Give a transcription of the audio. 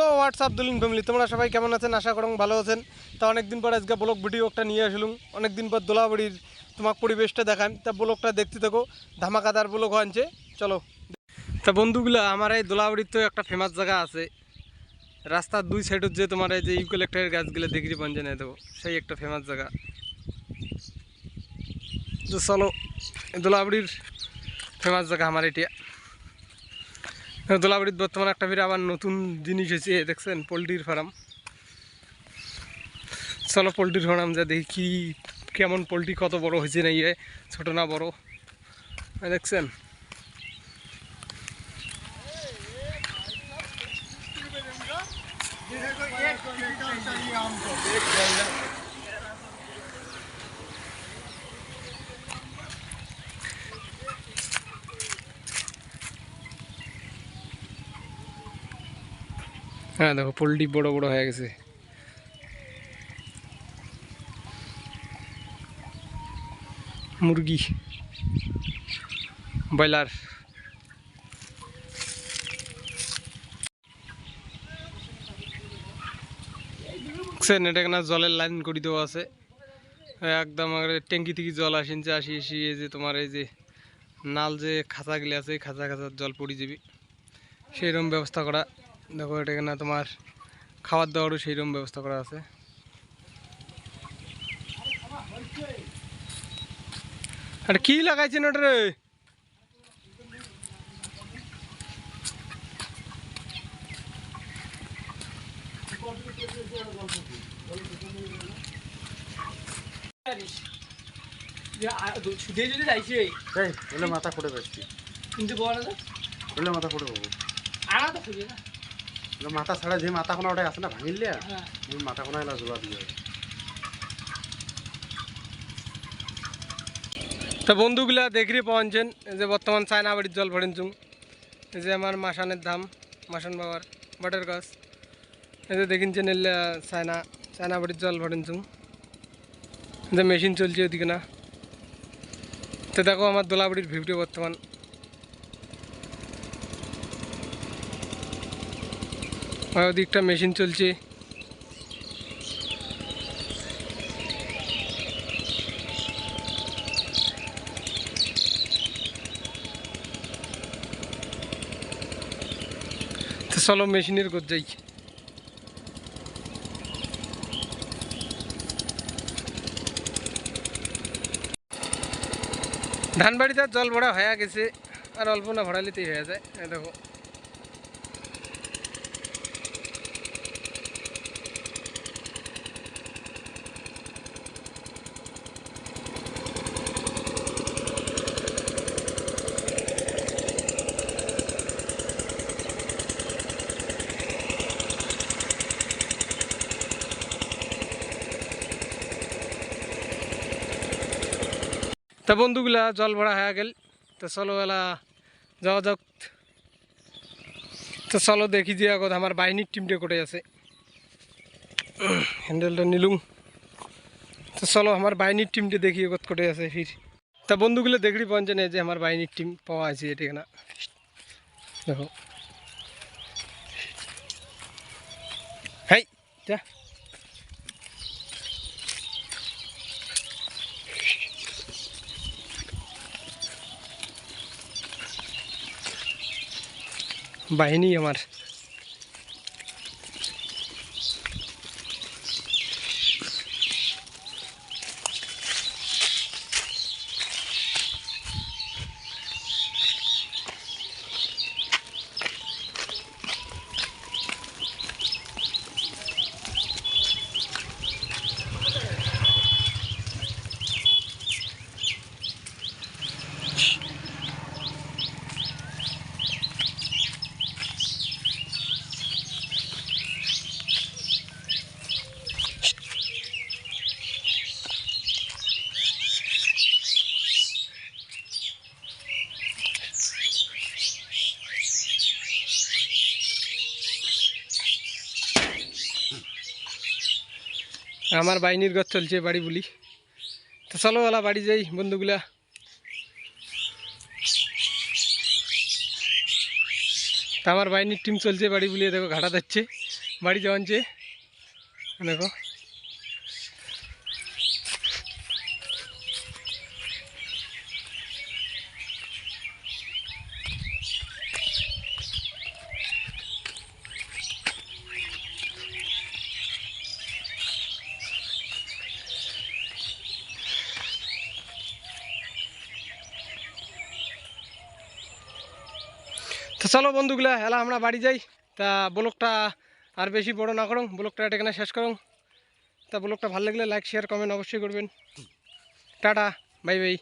So WhatsApp দুলিন family, তোমরা সবাই কেমন আছেন? আশা করুন ভালো আছেন। তা অনেকদিন পর আজকে ব্লগ ভিডিও একটা নিয়ে আসলাম। অনেকদিন পর দোলাবাড়ির তোমার পরিবেশটা দেখাম তা ব্লগটা দেখতে থাকো, ধামাকাদার ব্লগ আনছে চলো। তা বন্ধুগুলা, আমার এই দোলাবাড়ির তো একটা ফেমাস জায়গা আছে। রাস্তার দুই সাইডের যে তোমার এই যে ইউক্যালেক্টারের গাছগুলো দেখি পঞ্চে নিয়ে দেবো। সেই একটা ফেমাস জায়গা। তো চলো দোলাবাড়ির ফেমাস জায়গা আমার এটা। দোলাবাড়ির বর্তমানে একটা ফিরে আবার নতুন জিনিস হয়েছে দেখছেন পোলট্রির ফার্ম চলো পোলট্রির ফার্ম যা দেখি কি কেমন পোলট্রি কত বড় হয়েছে না ইয়ে ছোট না বড় দেখছেন হ্যাঁ দেখো, পোলট্রি বড় বড় হয়ে গেছে। মুরগি। ব্রয়লার। এটা জলের লাইন করে দেওয়া আছে? একদম ট্যাঙ্কি থেকে জল আসিনছে আসি, এসি এই যে তোমার এই যে নাল যে খাঁচা গেলে আছে খাঁচা খাঁচার জল পড়ে যাবি। সেইরকম ব্যবস্থা করা। দেখো এটা কেনা তোমার খাবার দাবারও সেইরকম ব্যবস্থা করা আছে। আর কি লাগাইছেন ওটা রে? ছুটে যদি যাইছে এই। বলে মাথা ফুটে বেশি। কিন্তু বল মাথা ফুটে পাবো। আনা তো খুঁজে না। মাথা ছাড়া যে মাথা কোনা ওটা আছে না ভাঙিলে হ্যাঁ। মাথা কোনা এলা জোড়া দিয়ে। তো বন্ধুগুলা দেখরি পৌঁছেন এই যে বর্তমান চায়না বাড়ির জল ভরেনছুম এই যে আমার মাসানের ধাম মাসান বাবার বাটের গাছ। এই যে দেখিনছেন এলে চায়না চায়না বাড়ির জল এই যে মেশিন চলছে ওদিকে না। তো দেখো আমার দোলাবাড়ির ভিউটি বর্তমান। আর ওদিকটা মেশিন চলছে। চলো মেশিনের গোদ যাই। ধান বাড়িতে জল ভরা হয়ে গেছে, আর অল্প না ভরালিতেই হয়ে যায় দেখো। তা বন্ধুগুলা, জল ভরা হয়ে গেল। তো চলো এলা, যাওয়া যাক। তো চলো দেখি যে আগত আমার বাহিনীর টিমটা কোটে আছে। হ্যান্ডেলটা নিলুম। তো চলো আমার বাহিনীর টিমটা দেখি আগত কোটে আছে ফির। তা বন্ধুগুলো দেখি পৌঁছে নেই যে আমার বাহিনীর টিম পাওয়া আছে এটা না দেখো। হাই, যা। বাহিনী আমার আমার বাইনির ঘর চলছে বাড়ি বলি। তো চলো ওলা বাড়ি যাই বন্ধুগুলা। তা আমার বাহিনীর টিম চলছে বাড়ি বুলিয়ে দেখো, ঘাটা যাচ্ছে বাড়ি যাওয়ানছে দেখো। চলো বন্ধুগুলা হেলা আমরা বাড়ি যাই। তা ব্লগটা আর বেশি বড় না করুন ব্লগটা এখানে শেষ করুন তা ব্লগটা ভালো লাগলে লাইক শেয়ার কমেন্ট অবশ্যই করবেন। Tata bye bye